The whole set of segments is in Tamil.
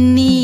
你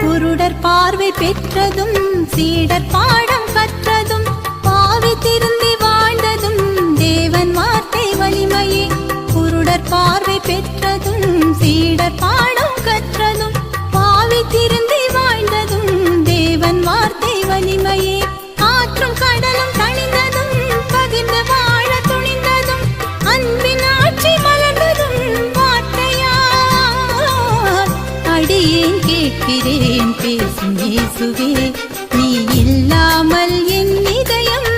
குருடர் பார்வை பெற்றதும் சீடர் பாடம் கற்றதும் பாவி திருந்தி வாழ்ந்ததும் தேவன் வார்த்தை வலிமையே. குருடர் பார்வை பெற்றதும் சீடர் பாடம் கற்றதும் பாவி திருந்தி வாழ்ந்ததும் தேவன் வார்த்தை வலிமையே. ஆற்றும் கடலும் தணிந்ததும் பகிர்ந்து வாழ துணிந்ததும் அன்பின் ஆட்சி மலர்ந்ததும் வார்த்தையா? அடியே கேட்கிறேன் பேசும் இயேசுவே. நீ இல்லாமல் என் இதயம்